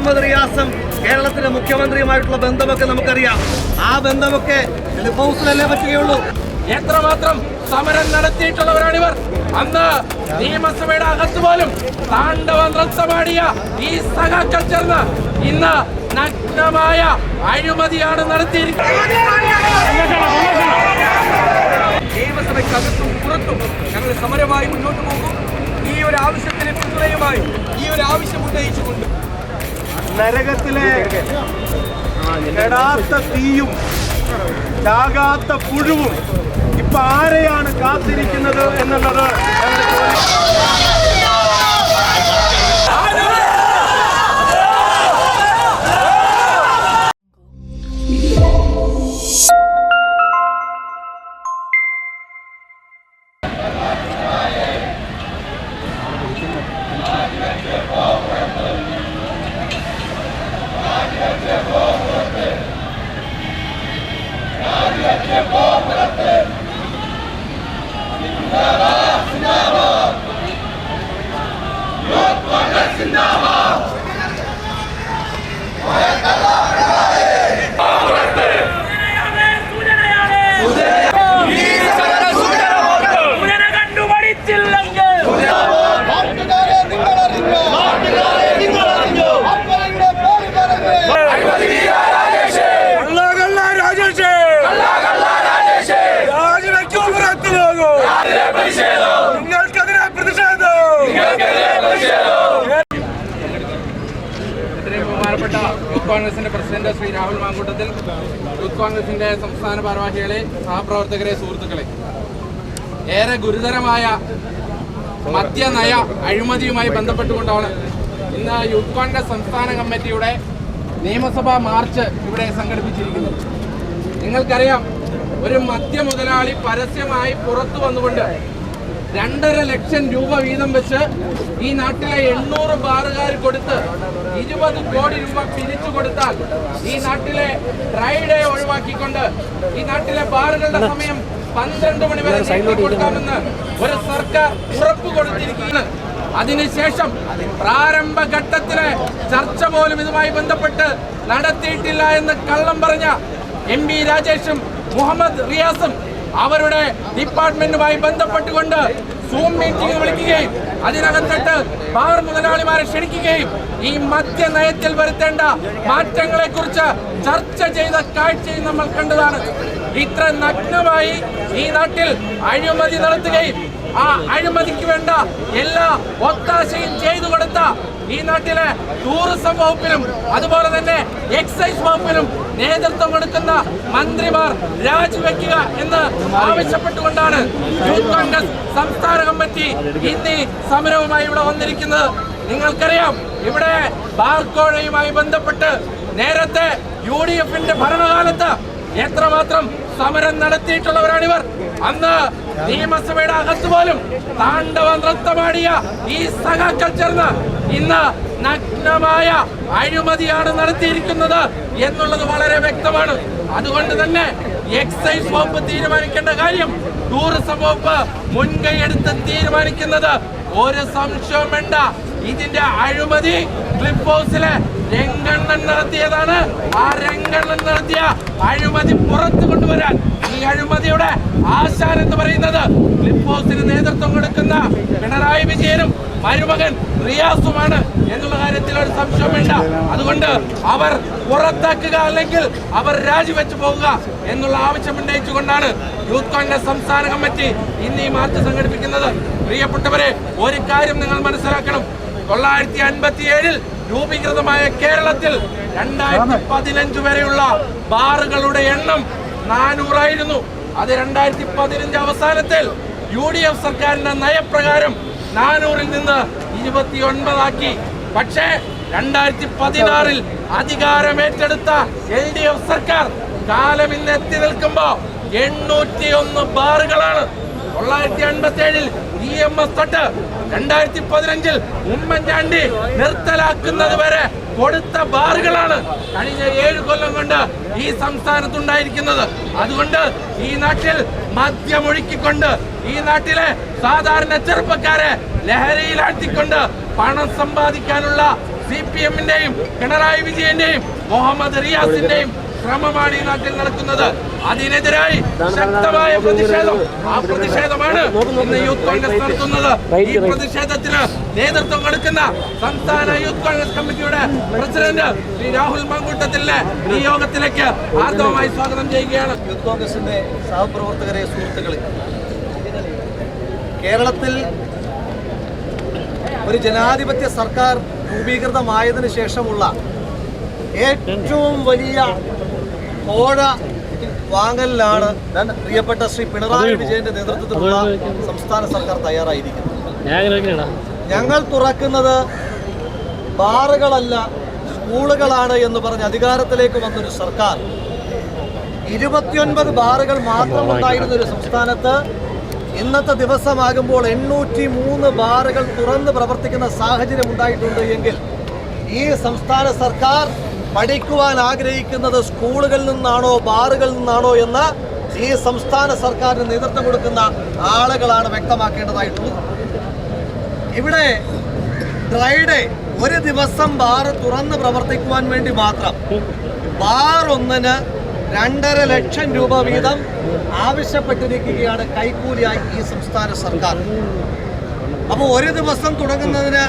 മുഹമ്മദ് റിയാസും കേരളത്തിലെ മുഖ്യമന്ത്രിയുമായിട്ടുള്ള ബന്ധമൊക്കെ നമുക്കറിയാം. ആ ബന്ധമൊക്കെ ഹൗസിലല്ലേ പറ്റുകയുള്ളൂ. എത്രമാത്രം സമരം നടത്തിയിട്ടുള്ളവരാണിവർ. അന്ന് നിയമസഭയുടെ അകത്ത് പോലും താണ്ഡവ നൃത്തമാടിയ ഈ സഖാക്കൾ ചേർന്ന് ഇന്ന് നഗ്നമായ അഴിമതിയാണ് നടത്തിയിരിക്കുന്നത്. നിയമസഭയ്ക്കകത്തും പുറത്തും ഞങ്ങൾ സമരമായി മുന്നോട്ട് പോകും. ഈ ഒരു ആവശ്യത്തിന് പിന്തുണയുമായി ഈ ഒരു ആവശ്യം ഉന്നയിച്ചുകൊണ്ട് നരകത്തിലെ കെടാത്ത തീയും ചാകാത്ത പുഴുവും ഇപ്പൊ ആരെയാണ് കാത്തിരിക്കുന്നത് എന്നുള്ളത് കോൺഗ്രസിന്റെ പ്രസിഡന്റ് ശ്രീ രാഹുൽ മാങ്കൂട്ടത്തിൽ യൂത്ത് കോൺഗ്രസിന്റെ സംസ്ഥാന ഭാരവാഹികളെ സഹപ്രവർത്തകരെ സുഹൃത്തുക്കളെ. ഏറെ ഗുരുതരമായ മദ്യനയ അഴിമതിയുമായി ബന്ധപ്പെട്ടുകൊണ്ടാണ് ഇന്ന് യൂത്ത് കോൺഗ്രസ് സംസ്ഥാന കമ്മിറ്റിയുടെ നിയമസഭാ മാർച്ച് ഇവിടെ സംഘടിപ്പിച്ചിരിക്കുന്നത്. നിങ്ങൾക്കറിയാം ഒരു മദ്യ മുതലാളി പരസ്യമായി പുറത്തു വന്നുകൊണ്ട് രണ്ടര ലക്ഷം രൂപ വീതം വെച്ച് ഈ നാട്ടിലെ എണ്ണൂറ് ബാറുകാർ കൊടുത്ത് ഇരുപത് കോടി രൂപ പിരിച്ചു കൊടുത്താൽ ഈ നാട്ടിലെ ഡ്രൈഡേ ഒഴിവാക്കിക്കൊണ്ട് ഈ നാട്ടിലെ ബാറുകളുടെ സമയം പന്ത്രണ്ട് മണി വരെ കൊടുക്കാമെന്ന് ഒരു സർക്കാർ ഉറപ്പ് കൊടുത്തിരിക്കുകയാണ്. അതിനുശേഷം പ്രാരംഭഘട്ടത്തിലെ ചർച്ച പോലും ഇതുമായി ബന്ധപ്പെട്ട് നടത്തിയിട്ടില്ല എന്ന് കള്ളം പറഞ്ഞ എം രാജേഷും മുഹമ്മദ് റിയാസും അവരുടെ ഡിപ്പാർട്ട്മെന്റുമായി ബന്ധപ്പെട്ടുകൊണ്ട് സൂം മീറ്റിംഗ് വിളിക്കുകയും അതിനകത്തിട്ട് ബാർ മുതലാളിമാരെ ക്ഷണിക്കുകയും ഈ മദ്യ നയത്തിൽ വരുത്തേണ്ട മാറ്റങ്ങളെ കുറിച്ച് ചർച്ച ചെയ്ത കാഴ്ചയും നമ്മൾ കണ്ടതാണ്. ഇത്ര നഗ്നമായി ഈ നാട്ടിൽ അഴിമതി നടത്തുകയും ആ അഴിമതിക്ക് വേണ്ട എല്ലാ ഒത്താശയും ചെയ്തു കൊടുത്ത ഈ നാട്ടിലെ ടൂറിസം വകുപ്പിലും അതുപോലെ തന്നെ എക്സൈസ് വകുപ്പിലും നേതൃത്വം കൊടുക്കുന്ന മന്ത്രിമാർ രാജിവെക്കുക എന്ന് ആവശ്യപ്പെട്ടുകൊണ്ടാണ് യൂത്ത് കോൺഗ്രസ് സംസ്ഥാന കമ്മിറ്റി ഇന്ന് സമരവുമായി ഇവിടെ വന്നിരിക്കുന്നത്. നിങ്ങൾക്കറിയാം ഇവിടെ ബാർക്കോഴയുമായി ബന്ധപ്പെട്ട് നേരത്തെ യു ഡി എഫിന്റെ ഭരണകാലത്ത് എത്രമാത്രം സമരം നടത്തിയിട്ടുള്ളവരാണിവർ. അന്ന് നിയമസഭയുടെ അകത്ത് പോലും താണ്ഡവ നൃത്തമാടിയ ഈ സഖാക്കൾ ചേർന്ന് ഇന്ന് നഗ്നമായ അഴിമതിയാണ് നടത്തിയിരിക്കുന്നത് എന്നുള്ളത് വളരെ വ്യക്തമാണ്. അതുകൊണ്ട് തന്നെ എക്സൈസ് വകുപ്പ് തീരുമാനിക്കേണ്ട കാര്യം ടൂറിസം വകുപ്പ് മുൻകൈ എടുത്ത് തീരുമാനിക്കുന്നത് ഒരു സംശയം വേണ്ട. ഇതിന്റെ അഴിമതി ക്ലിപ്പ് ഹൗസിലെ രംഗണ്ണൻ നടത്തിയതാണ്. ആ രംഗണ്ണൻ നടത്തിയ അഴിമതി പുറത്തു കൊണ്ടുവരാൻ ഈ അഴിമതിയുടെ ആശാൻ എന്ന് പറയുന്നത് ക്ലിപ്പ് ഹൗസിന് നേതൃത്വം കൊടുക്കുന്ന പിണറായി വിജയനും മരുമകൻ റിയാസുമാണ് എന്നുള്ള കാര്യത്തിൽ ഒരു സംശയം വേണ്ട. അതുകൊണ്ട് അവർ പുറത്താക്കുക അല്ലെങ്കിൽ അവർ രാജിവെച്ചു പോവുക എന്നുള്ള ആവശ്യം ഉന്നയിച്ചുകൊണ്ടാണ് യൂത്ത് കോൺഗ്രസ് സംസ്ഥാന കമ്മിറ്റി ഇന്ന് ഈ മാർച്ച് സംഘടിപ്പിക്കുന്നത്. പ്രിയപ്പെട്ടവരെ ഒരു കാര്യം നിങ്ങൾ മനസ്സിലാക്കണം. തൊള്ളായിരത്തി അൻപത്തി ഏഴിൽ രൂപീകൃതമായ കേരളത്തിൽ രണ്ടായിരത്തി പതിനഞ്ച് വരെയുള്ള ബാറുകളുടെ എണ്ണം നാനൂറായിരുന്നു. അത് രണ്ടായിരത്തി പതിനഞ്ച് അവസാനത്തിൽ യു ഡി എഫ് സർക്കാരിന്റെ നയപ്രകാരം നാനൂറിൽ നിന്ന് ഇരുപത്തി ഒൻപതാക്കി പക്ഷേ രണ്ടായിരത്തി പതിനാറിൽ അധികാരമേറ്റെടുത്ത എൽ ഡി എഫ് സർക്കാർ കാലം ഇന്ന് എത്തി നിൽക്കുമ്പോ എണ്ണൂറ്റി ഒന്ന് ബാറുകളാണ്. തൊള്ളായിരത്തി അൻപത്തി ഏഴിൽ ഇ എം എസ് തൊട്ട് രണ്ടായിരത്തി പതിനഞ്ചിൽ ഉമ്മൻചാണ്ടി നിർത്തലാക്കുന്നത് വരെ കൊടുത്ത ബാറുകളാണ് കഴിഞ്ഞ ഏഴ് കൊല്ലം കൊണ്ട് ഈ സംസ്ഥാനത്തുണ്ടായിരിക്കുന്നത്. അതുകൊണ്ട് ഈ നാട്ടിൽ മദ്യമൊഴുക്കിക്കൊണ്ട് ഈ നാട്ടിലെ സാധാരണ ചെറുപ്പക്കാരെ ലഹരിയിലാഴ്ത്തിക്കൊണ്ട് പണം സമ്പാദിക്കാനുള്ള സി പി എമ്മിന്റെയും പിണറായി വിജയന്റെയും മുഹമ്മദ് റിയാസിന്റെയും ശ്രമമാണ് ഈ നാട്ടിൽ നടക്കുന്നത്. അതിനെതിരായി ശക്തമായ പ്രതിഷേധം. ആ പ്രതിഷേധമാണ് ഇന്ന് യൂത്ത് കോൺഗ്രസ് നടത്തുന്നത്. ഈ പ്രതിഷേധത്തിന് നേതൃത്വം കൊടുക്കുന്ന സംസ്ഥാന യൂത്ത് കോൺഗ്രസ് കമ്മിറ്റിയുടെ പ്രസിഡന്റ് ശ്രീ രാഹുൽ മങ്കൂട്ടത്തിലെ ഈ യോഗത്തിലേക്ക് ആർദ്രമായി സ്വാഗതം ചെയ്യുകയാണ്. യൂത്ത് കോൺഗ്രസിന്റെ സഹപ്രവർത്തകരെ സുഹൃത്തുക്കളെ കേരളത്തിൽ ഒരു ജനാധിപത്യ സർക്കാർ രൂപീകൃതമായതിനു ശേഷമുള്ള ഏറ്റവും വലിയ കോഴ വാങ്ങലിലാണ് പ്രിയപ്പെട്ട ശ്രീ പിണറായി വിജയന്റെ നേതൃത്വത്തിലുള്ള സംസ്ഥാന സർക്കാർ തയ്യാറായിരിക്കുന്നത്. ഞങ്ങൾ തുറക്കുന്നത് ബാറുകളല്ല സ്കൂളുകളാണ് എന്ന് പറഞ്ഞ് അധികാരത്തിലേക്ക് വന്നൊരു സർക്കാർ. ഇരുപത്തിയൊൻപത് ബാറുകൾ മാത്രം ഉണ്ടായിരുന്ന ഒരു സംസ്ഥാനത്ത് ഇന്നത്തെ ദിവസമാകുമ്പോൾ എണ്ണൂറ്റി മൂന്ന് ബാറുകൾ തുറന്ന് പ്രവർത്തിക്കുന്ന സാഹചര്യം ഉണ്ടായിട്ടുണ്ട് എങ്കിൽ ഈ സംസ്ഥാന സർക്കാർ പഠിക്കുവാൻ ആഗ്രഹിക്കുന്നത് സ്കൂളുകളിൽ നിന്നാണോ ബാറുകളിൽ നിന്നാണോ എന്ന് ഈ സംസ്ഥാന സർക്കാരിന് നേതൃത്വം കൊടുക്കുന്ന ആളുകളാണ് വ്യക്തമാക്കേണ്ടതായിട്ടുള്ളത്. ഇവിടെ ഡ്രൈഡേ ഒരു ദിവസം ബാർ തുറന്ന് പ്രവർത്തിക്കുവാൻ വേണ്ടി മാത്രം ബാർ ഒന്നിന് രണ്ടര ലക്ഷം രൂപ വീതം ആവശ്യപ്പെട്ടിരിക്കുകയാണ് കൈക്കൂലിയായി ഈ സംസ്ഥാന സർക്കാർ. അപ്പോൾ ഒരു ദിവസം തുടങ്ങുന്നതിന്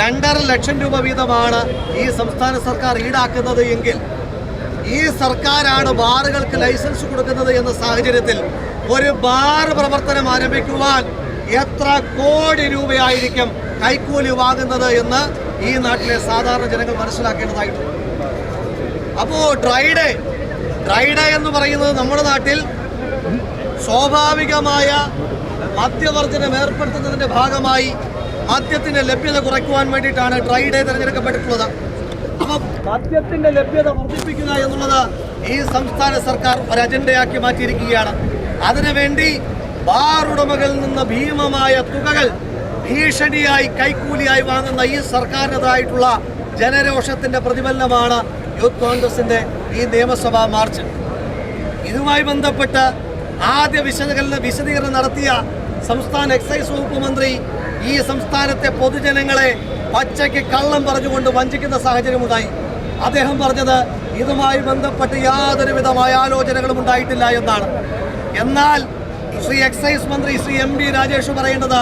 രണ്ടര ലക്ഷം രൂപ വീതമാണ് ഈ സംസ്ഥാന സർക്കാർ ഈടാക്കുന്നത് എങ്കിൽ ഈ സർക്കാരാണ് ബാറുകൾക്ക് ലൈസൻസ് കൊടുക്കുന്നത് എന്ന സാഹചര്യത്തിൽ ഒരു ബാർ പ്രവർത്തനം ആരംഭിക്കുവാൻ എത്ര കോടി രൂപയായിരിക്കും കൈക്കൂലി വാങ്ങുന്നത് എന്ന് ഈ നാട്ടിലെ സാധാരണ ജനങ്ങൾ മനസ്സിലാക്കേണ്ടതായിട്ടുണ്ട്. അപ്പോൾ ഡ്രൈഡേ ഡ്രൈഡേ എന്ന് പറയുന്നത് നമ്മുടെ നാട്ടിൽ സ്വാഭാവികമായ മദ്യവർജനം ഏർപ്പെടുത്തുന്നതിന്റെ ഭാഗമായി മദ്യത്തിന്റെ ലഭ്യത കുറയ്ക്കുവാൻ വേണ്ടിയിട്ടാണ് ഡ്രൈ ഡേ തിരഞ്ഞെടുക്കപ്പെട്ടിട്ടുള്ളത്. അപ്പൊ മദ്യത്തിന്റെ ലഭ്യത വർദ്ധിപ്പിക്കുക എന്നുള്ളത് ഈ സംസ്ഥാന സർക്കാർ ഒരു അജണ്ടയാക്കി മാറ്റിയിരിക്കുകയാണ്. അതിനുവേണ്ടി ബാർ ഉടമകളിൽ നിന്ന് ഭീമമായ തുകകൾ ഭീഷണിയായി കൈക്കൂലിയായി വാങ്ങുന്ന ഈ സർക്കാരിനതായിട്ടുള്ള ജനരോഷത്തിന്റെ പ്രതിഫലനമാണ് യൂത്ത് കോൺഗ്രസിന്റെ ഈ നിയമസഭാ മാർച്ച്. ഇതുമായി ബന്ധപ്പെട്ട് ആദ്യ വിശകലന വിശദീകരണം നടത്തിയ സംസ്ഥാന എക്സൈസ് വകുപ്പ് മന്ത്രി ഈ സംസ്ഥാനത്തെ പൊതുജനങ്ങളെ പച്ചയ്ക്ക് കള്ളം പറഞ്ഞുകൊണ്ട് വഞ്ചിക്കുന്ന സാഹചര്യമുണ്ടായി. അദ്ദേഹം പറഞ്ഞത് ഇതുമായി ബന്ധപ്പെട്ട് യാതൊരുവിധമായ ആലോചനകളും ഉണ്ടായിട്ടില്ല എന്നാണ്. എന്നാൽ ശ്രീ എക്സൈസ് മന്ത്രി ശ്രീ എം ബി രാജേഷ് പറയേണ്ടത്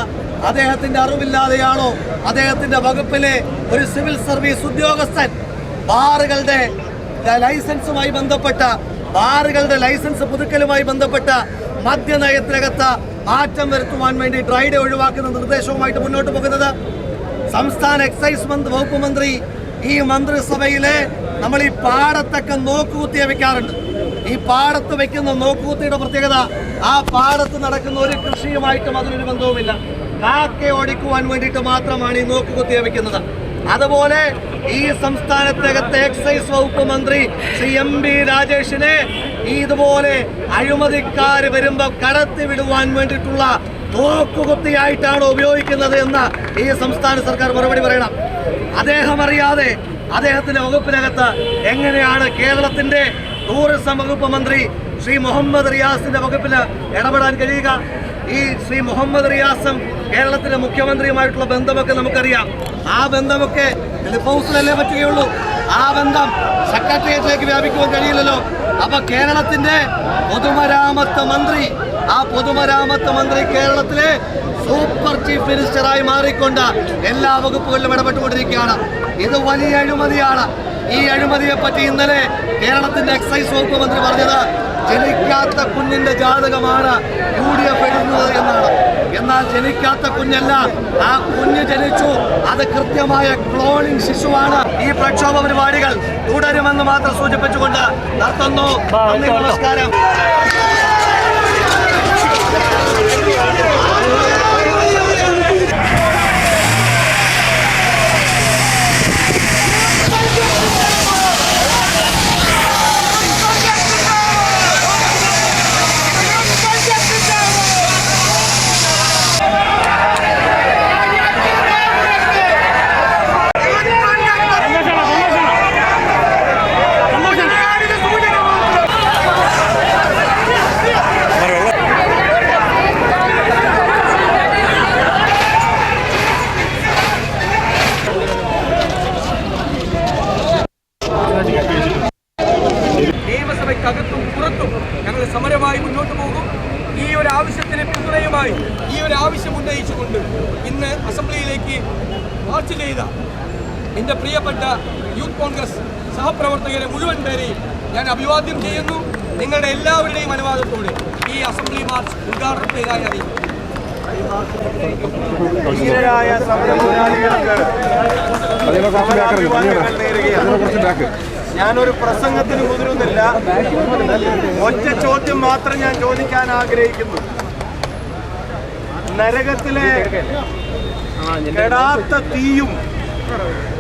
അദ്ദേഹത്തിന്റെ അറിവില്ലാതെയാണോ? അദ്ദേഹത്തിന്റെ വകുപ്പിലെ ഒരു സിവിൽ സർവീസ് ഉദ്യോഗസ്ഥൻ ബാറുകളുടെ ലൈസൻസുമായി ബന്ധപ്പെട്ട ബാറുകളുടെ ലൈസൻസ് പുതുക്കലുമായി ബന്ധപ്പെട്ട മദ്യനയത്തിനകത്ത് മാറ്റം വരുത്തുവാൻ വേണ്ടി ഡ്രൈഡ് ഒഴിവാക്കുന്ന നിർദ്ദേശവുമായിട്ട് മുന്നോട്ട് പോകുന്നത്. സംസ്ഥാന എക്സൈസ് മന്ത്രി വകുപ്പ് മന്ത്രി ഈ മന്ത്രിസഭയിലെ നമ്മൾ ഈ പാടത്തൊക്കെ നോക്കുകുത്തിയെ വെക്കാറുണ്ട് ഈ പാടത്ത് വെക്കുന്ന നോക്കുകുത്തിയുടെ പ്രത്യേകത ആ പാടത്ത് നടക്കുന്ന ഒരു കൃഷിയുമായിട്ടും അതിനൊരു ബന്ധവുമില്ല. കാക്കയെ ഓടിക്കുവാൻ വേണ്ടിയിട്ട് മാത്രമാണ് ഈ നോക്കുകുത്തിയെ വെക്കുന്നത് അതുപോലെ ഈ സംസ്ഥാനത്തകത്തെ എക്സൈസ് വകുപ്പ് മന്ത്രി ശ്രീ എം ബി രാജേഷിനെ ഇതുപോലെ അഴിമതിക്കാർ വരുമ്പോൾ കടത്തി വിടുവാൻ വേണ്ടിയിട്ടുള്ള തോക്കുകുത്തിയായിട്ടാണ് ഉപയോഗിക്കുന്നത് എന്ന് ഈ സംസ്ഥാന സർക്കാർ മറുപടി പറയണം. അദ്ദേഹം അറിയാതെ അദ്ദേഹത്തിന്റെ വകുപ്പിനകത്ത് എങ്ങനെയാണ് കേരളത്തിന്റെ ടൂറിസം വകുപ്പ് മന്ത്രി ശ്രീ മുഹമ്മദ് റിയാസിന്റെ വകുപ്പിന് ഇടപെടാൻ കഴിയുക? ഈ ശ്രീ മുഹമ്മദ് റിയാസും കേരളത്തിലെ മുഖ്യമന്ത്രിയുമായിട്ടുള്ള ബന്ധമൊക്കെ നമുക്കറിയാം. ആ ബന്ധമൊക്കെ ക്ലിഫ് ഹൗസിലല്ലേ പറ്റുകയുള്ളൂ. ആ ബന്ധം സെക്രട്ടേറിയറ്റിലേക്ക് വ്യാപിക്കുവാൻ കഴിയില്ലല്ലോ. അപ്പൊ കേരളത്തിന്റെ പൊതുമരാമത്ത് മന്ത്രി ആ പൊതുമരാമത്ത് മന്ത്രി കേരളത്തിലെ സൂപ്പർ ചീഫ് മിനിസ്റ്ററായി മാറിക്കൊണ്ട് എല്ലാ വകുപ്പുകളിലും ഇടപെട്ടുകൊണ്ടിരിക്കുകയാണ്. ഇത് വലിയ അഴിമതിയാണ്. ഈ അഴിമതിയെ പറ്റി ഇന്നലെ കേരളത്തിന്റെ എക്സൈസ് വകുപ്പ് മന്ത്രി പറഞ്ഞത് ജനിക്കാത്ത കുഞ്ഞിന്റെ ജാതകമാണ് യു ഡി എഫ് എഴുതുന്നത് എന്നാണ്. എന്നാൽ ജനിക്കാത്ത കുഞ്ഞല്ല. ആ കുഞ്ഞ് ജനിച്ചു. അത് കൃത്യമായ ക്ലോണിംഗ് ശിശുവാണ്. ഈ പ്രക്ഷോഭ പരിപാടികൾ തുടരുമെന്ന് മാത്രം സൂചിപ്പിച്ചുകൊണ്ട് നടത്തുന്നു നമസ്കാരം. മുഴുവൻ പേരെയും ഞാൻ അഭിവാദ്യം ചെയ്യുന്നു. നിങ്ങളുടെ എല്ലാവരുടെയും അനുവാദത്തോടെ ഈ അസംബ്ലി മാർച്ച് ഉദ്ഘാടനം ചെയ്തതായി സമരാഭിവാദ്യങ്ങൾ ഞാനൊരു പ്രസംഗത്തിന് മുതിരുന്നില്ല. ഒറ്റ ചോദ്യം മാത്രം ഞാൻ ചോദിക്കാൻ ആഗ്രഹിക്കുന്നു. നരകത്തിലെ കെടാത്ത തീയും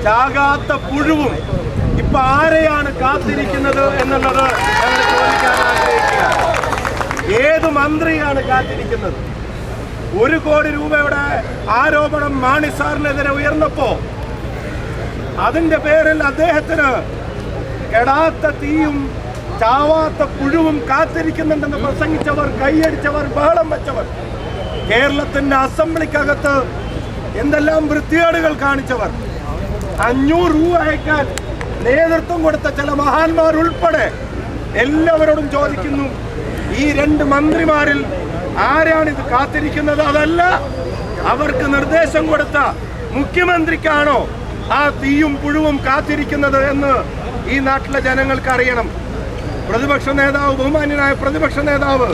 ചാകാത്ത പുഴുവും ഇപ്പൊ ആരെയാണ് കാത്തിരിക്കുന്നത് എന്നുള്ളത് ചോദിക്കാൻ ഏത് മന്ത്രിയാണ് കാത്തിരിക്കുന്നത്? ഒരു കോടി രൂപയുടെ ആരോപണം മാണി സാറിനെതിരെ ഉയർന്നപ്പോ അതിന്റെ പേരിൽ അദ്ദേഹത്തിന് കെടാത്ത തീയും ചാവാത്ത പുഴുവും കാത്തിരിക്കുന്നുണ്ടെന്ന് പ്രസംഗിച്ചവർ കൈയടിച്ചവർ ബഹളം വെച്ചവർ കേരളത്തിന്റെ അസംബ്ലിക്കകത്ത് എന്തെല്ലാം വൃത്തികേടുകൾ കാണിച്ചവർ അഞ്ഞൂറ് രൂപ അയക്കാൻ നേതൃത്വം കൊടുത്ത ചില മഹാന്മാർ ഉൾപ്പെടെ എല്ലാവരോടും ചോദിക്കുന്നു ഈ രണ്ട് മന്ത്രിമാരിൽ ആരാണ് ഇത് കാത്തിരിക്കുന്നത്? അതല്ല അവർക്ക് നിർദ്ദേശം കൊടുത്ത മുഖ്യമന്ത്രിക്കാണോ ആ തീയും പുഴുവും കാത്തിരിക്കുന്നത് എന്ന് ഈ നാട്ടിലെ ജനങ്ങൾക്ക് അറിയണം. പ്രതിപക്ഷ നേതാവ് ബഹുമാന്യനായ പ്രതിപക്ഷ നേതാവ്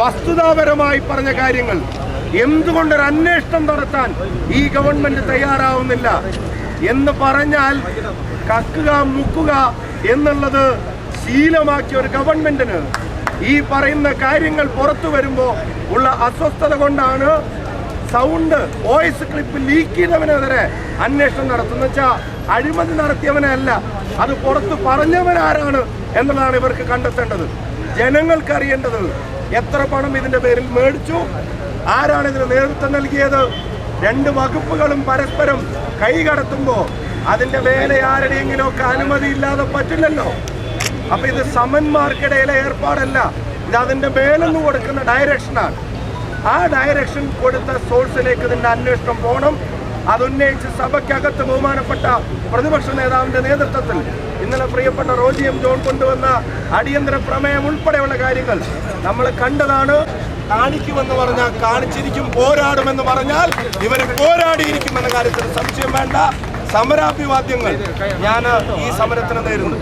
വസ്തുതാപരമായി പറഞ്ഞ കാര്യങ്ങൾ. എന്തുകൊണ്ടൊരു അന്വേഷണം നടത്താൻ ഈ ഗവൺമെന്റ് തയ്യാറാവുന്നില്ല എന്ന് പറഞ്ഞാൽ കക്കുക മുക്കുക എന്നുള്ളത് ശീലമാക്കിയ ഒരു ഗവൺമെന്റിന് ഈ പറയുന്ന കാര്യങ്ങൾ പുറത്തു വരുമ്പോൾ ഉള്ള അസ്വസ്ഥത കൊണ്ടാണ് സൗണ്ട് വോയിസ് ക്ലിപ്പ് ലീക്ക് ചെയ്തവനെതിരെ അന്വേഷണം നടത്തുന്ന വെച്ചാൽ അഴിമതി നടത്തിയവനല്ല അത് പുറത്ത് പറഞ്ഞവനാരാണ് എന്നുള്ളതാണ് ഇവർക്ക് കണ്ടെത്തേണ്ടത്. ജനങ്ങൾക്ക് അറിയേണ്ടത് എത്ര പണം ഇതിന്റെ പേരിൽ മേടിച്ചു ആരാണ് ഇതിന് നേതൃത്വം നൽകിയത് രണ്ട് വകുപ്പുകളും പരസ്പരം കൈകടത്തുമ്പോൾ അതിന്റെ വേല ആരുടെയെങ്കിലും ഒക്കെ അനുമതി ഇല്ലാതെ പറ്റില്ലല്ലോ. അപ്പൊ ഇത് സമന്മാർക്കിടയിലെ ഏർപ്പാടല്ല. ഇത് അതിന്റെ മേലെന്ന് കൊടുക്കുന്ന ഡയറക്ഷനാണ് ആ ഡയറക്ഷൻ കൊടുത്ത സോഴ്സിലേക്ക് ഇതിന്റെ അന്വേഷണം പോകണം. അതുന്നയിച്ച് സഭയ്ക്കകത്ത് ബഹുമാനപ്പെട്ട പ്രതിപക്ഷ നേതാവിന്റെ നേതൃത്വത്തിൽ ഇന്നലെ പ്രിയപ്പെട്ട റോജി എം ജോൺ കൊണ്ടുവന്ന അടിയന്തര പ്രമേയം ഉൾപ്പെടെയുള്ള കാര്യങ്ങൾ നമ്മൾ കണ്ടതാണ്. കാണിക്കുമെന്ന് പറഞ്ഞാൽ കാണിച്ചിരിക്കും പോരാടുമെന്ന് പറഞ്ഞാൽ ഇവർ പോരാടിയിരിക്കുമെന്ന കാര്യത്തിൽ സംശയം വേണ്ട. സമരാഭിവാദ്യങ്ങൾ ഞാൻ ഈ സമരത്തിന് നേരുന്നു